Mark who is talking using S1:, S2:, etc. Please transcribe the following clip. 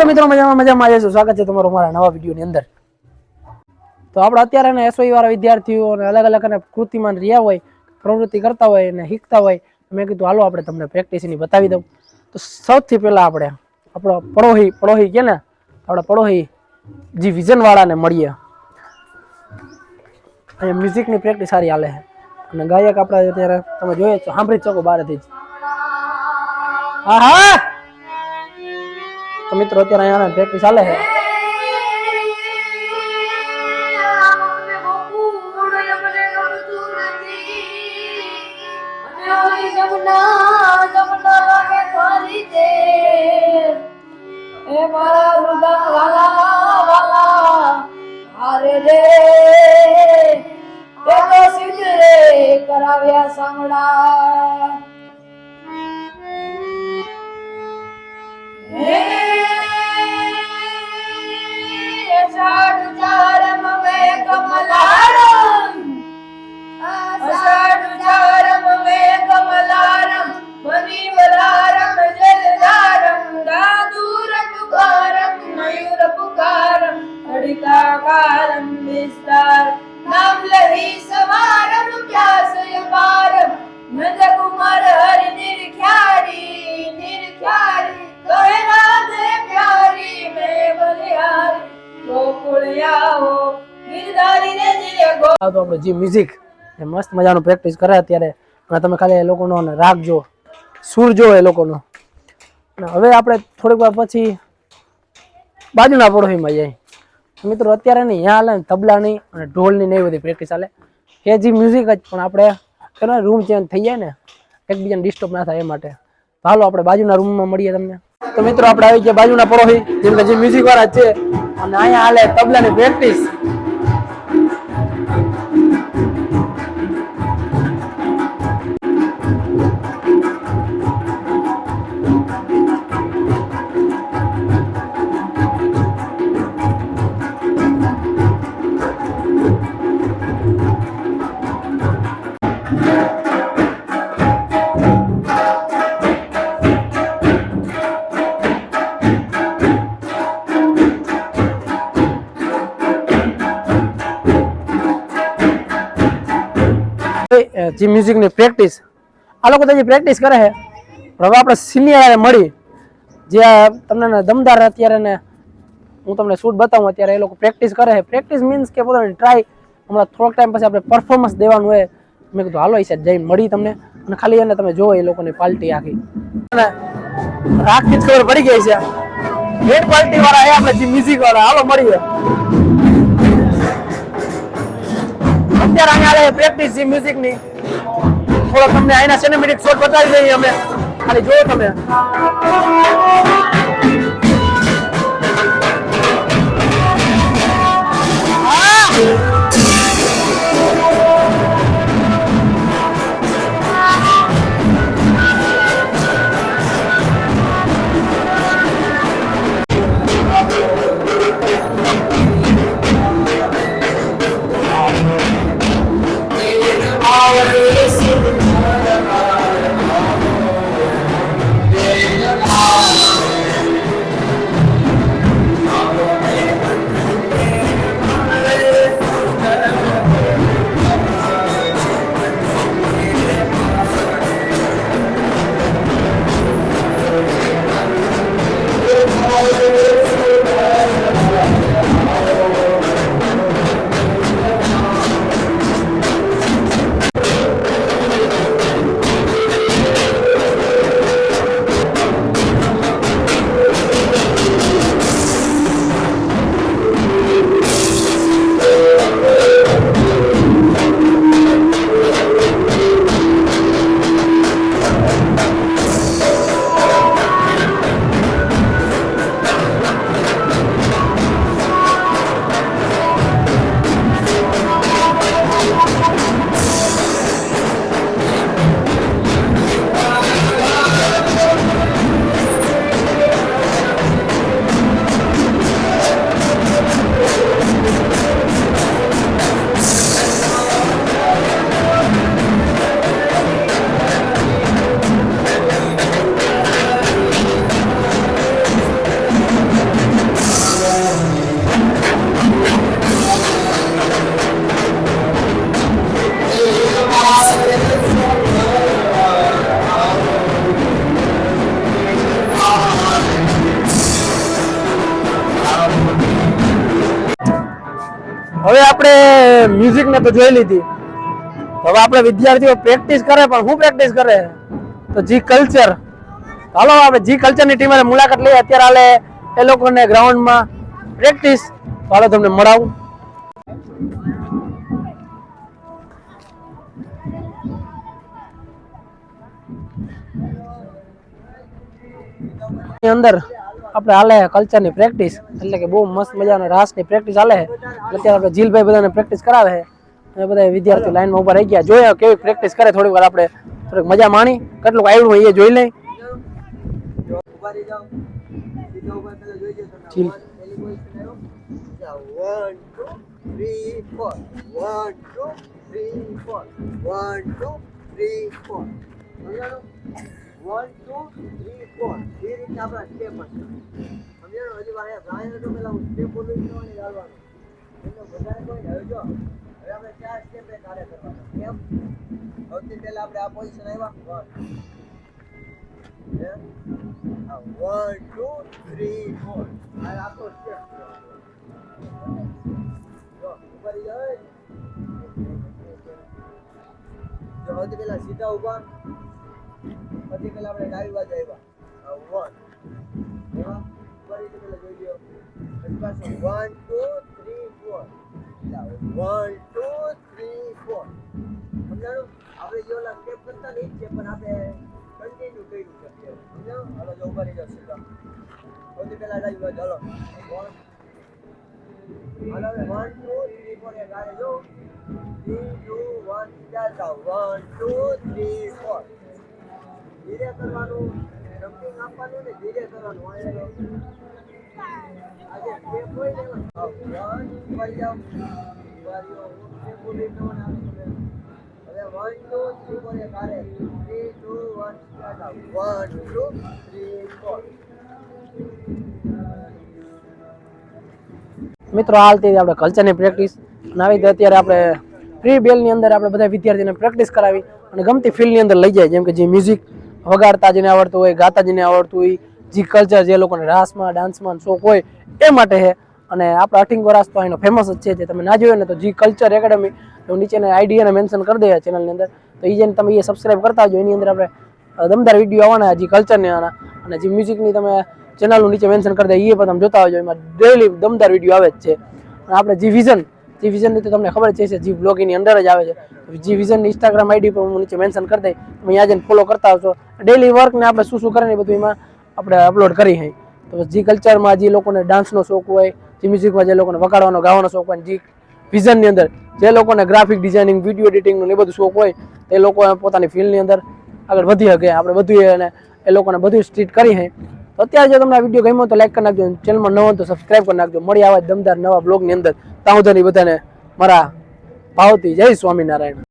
S1: તો મિત્રો, મજામાં મજામાં આવ્યા છો સ્વાગત છે તમારું મારા નવા વિડીયોની અંદર. તો આપણે અત્યારે ને એસઓઈ વાળા વિદ્યાર્થીઓ અને અલગ અલગ અને કૃતિમાન રહ્યા હોય, પ્રવૃત્તિ કરતા હોય અને શીખતા હોય મેં કીધું, હાલો, આપણે તમને પ્રેક્ટિસની બતાવી દઉં. તો સૌથી પહેલા આપણે આપણો પડોહી પડોહી કે ને, આપણે પડોહી જે વિઝન વાળાને મળીએ. અહીંયા મ્યુઝિકની પ્રેક્ટિસ સારી હાલે છે. અને ગાયક આપણે અત્યારે તમે જોઈએ છો સાંભળી શકો બહારથી જ. હા હા મિત્રો અત્યારે અહીંયા પ્રેક્ટિસ ચાલે છે.
S2: કરાવ્યા સાંભળા. નામ લહી પારમ નંદકુમાર હરિ નિરખ્યારી નિરખ્યારી કહે રાધે પ્યારી મે બલિહારી ગોકુળ આવો ગિરધારી ગો
S1: આ તો આપણે જે મ્યુઝિક એ મસ્ત મજાનું પ્રેક્ટિસ કરે અત્યારે. અને તમે ખાલી એ લોકોનો રાગ જો સૂર જો એ લોકોનો. હવે આપણે થોડીક વાર પછી બાજુના પડોશીમાં જઈએ. મિત્રો, અત્યારે નહીં અહીંયા હાલે તબલાની અને ઢોલની ને બધી પ્રેક્ટિસ હાલે. એ જે મ્યુઝિક જ, પણ આપણે એનો રૂમ ચેન્જ થઈ જાય ને, એકબીજાને ડિસ્ટર્બ ના થાય એ માટે. તો હાલો, આપણે બાજુના રૂમમાં મળીએ તમને. તો મિત્રો, આપણે આવી ગયા બાજુના પડોશી જેમ કે જે મ્યુઝિક વાળા છે, અને અહીંયા હાલે તબલાની પ્રેક્ટિસ જે મ્યુઝિકની પ્રેક્ટિસ, આ લોકો તો જે પ્રેક્ટિસ કરે છે હવે આપણે સિનિયર મળી, જે તમને દમદાર અત્યારે ને હું તમને શૂટ બતાવું, અત્યારે એ લોકો પ્રેક્ટિસ કરે છે. પ્રેક્ટિસ મીન્સ કે પોતાની ટ્રાય હમણાં થોડોક ટાઈમ પછી આપણે પરફોર્મન્સ દેવાનું હોય, મેં કીધું, હાલો છે જઈને મળી તમને. અને ખાલી એને તમે જોવો, એ લોકોની પાર્ટી આખી. અને રાખી જ ખબર પડી ગઈ છે ગેટ પાર્ટી વાળા એ આપણે જે મ્યુઝિક વાળા, હાલો મળીએ. અત્યારે અહીંયા પ્રેક્ટિસ છે મ્યુઝિકની. થોડો તમને અહીંના સિનેમેટિક શોટ બતાવી દઈએ અમે. ખાલી જોયો તમે. હવે આપણે મ્યુઝિક ને તો જોઈ લીધી. હવે આપણે વિદ્યાર્થીઓ પ્રેક્ટિસ કરે, પણ શું પ્રેક્ટિસ કરે? તો જી કલ્ચર હાલો આપણે જી કલ્ચરની ટીમે મુલાકાત લઈએ. અત્યારે હાલે એ લોકોને ગ્રાઉન્ડમાં પ્રેક્ટિસ હાલો, તમને મળાવું. અંદર આપણે હાલે કલ્ચરની પ્રેક્ટિસ એટલે કે બહુ મસ્ત મજાનો રાસની પ્રેક્ટિસ હાલે અત્યારે આપણે જીલભાઈ બધાને પ્રેક્ટિસ કરાવે એ બધા વિદ્યાર્થીઓ લાઈનમાં ઊભા રહી ગયા જોયા કેવી પ્રેક્ટિસ કરે થોડીક વાર આપણે થોડીક મજા માણી કેટલું આવ્યું હોય એ જોઈ લઈ જીલ
S3: One, two, three, four. One, two, three, four. One, two, three, four. One, two, three, four. એ રીતના આપણા સ્ટેપ હશે. સમજાણું? હજી વાર અહીંયા ગાયન તો પેલા હું સ્ટેપ બોલું છું અને ગાવાનું. એટલે વધારે કોઈ. હવે જો, હવે આપણે ચાર એ તારે કરવાના. કેમ? સૌથી પહેલા આપણે આ પોઝિશન આવ્યા. One one two three four. આ આખો સ્ટેપ. જો, ઊભા રહી જો, સૌથી પહેલાં સીધા ઊભા. પછી પેલા આપણે ડાબી બાજુ આવ્યા. one. એમાં રહીને પહેલા જોઈ લ્યો. પછી પાછું one two three four. One, two, three, four. સમજાણું? આપણે જે ઓલા step કરતા છે, પણ આપણે continue કર્યું છે. સૌથી પહેલા ડાબી બાજુ. One. હાલો હવે વન four એ ગાળે જો. Three, two, one, ચાલ જાઓ. One, two, three, four. ધીરે કરવાનું two,
S1: મિત્રો હાલતી આપણે કલ્ચરની પ્રેક્ટિસ અને આવી અત્યારે આપણે ફ્રી બેલની અંદર આપણે બધા વિદ્યાર્થીને પ્રેક્ટિસ કરાવી અને ગમતી ફિલ્ડની અંદર લઈ જાય. જેમ કે જે મ્યુઝિક વગાડતા જેને આવડતું હોય, ગાતા જેને આવડતું હોય, જે કલ્ચર જે લોકોને રાસમાં ડાન્સમાં શોખ હોય, એ માટે છે. અને આપણા અઠિંગો રાસ તો અહીંનો ફેમસ જ છે, જે તમે ના જોયો ને તો જી કલ્ચર એકેડમી તો નીચેને આઈડિયાને મેન્શન કરી દે ચેનલની અંદર. તો એ જેને તમે એ સબસ્ક્રાઈબ કરતા જો એની અંદર આપણે દમદાર વીડિયો આવવાના જે કલ્ચરની આના. અને જે મ્યુઝિકની તમે ચેનલનું નીચે મેન્શન કરી દે એ પણ તમે જોતા હોજો એમાં ડેલી દમદાર વીડિયો આવે જ છે. અને આપણે જી વિઝન જી વિઝનની તો તમને ખબર જ છે જી બ્લોગની અંદર જ આવે છે. જી વિઝન ઇન્સ્ટાગ્રામ આઈડી પર હું નીચે મેન્શન કરી દઈ તમે અહીંયા જઈને ફોલો કરતા આવશો. ડેલી વર્ક ને આપણે શું શું કરે ને બધું એમાં આપણે અપલોડ કરી હઈ. તો જી કલ્ચરમાં જે લોકોને ડાન્સનો શોખ હોય જે મ્યુઝિકમાં જે લોકોને વગાડવાનો, ગાવાનો શોખ હોય જી વિઝનની અંદર જે લોકોને ગ્રાફિક ડિઝાઇનિંગ વીડિયો એડિટિંગનું એ બધું શોખ હોય, તે લોકો પોતાની ફિલ્ડની અંદર આગળ વધી શકે. આપણે બધું એને એ લોકોને બધું સ્ટ્રીટ કરી હે અત્યારે જો તમને આ વીડિયો ગમ્યો તો લાઈક કરી નાખજો ચેનલમાં નવો તો સબસ્ક્રાઈબ કરી નાખજો. મળી આવા દમદાર નવા બ્લોગની અંદર. ત્યાં બધાને મારા ભાવથી જય સ્વામિનારાયણ.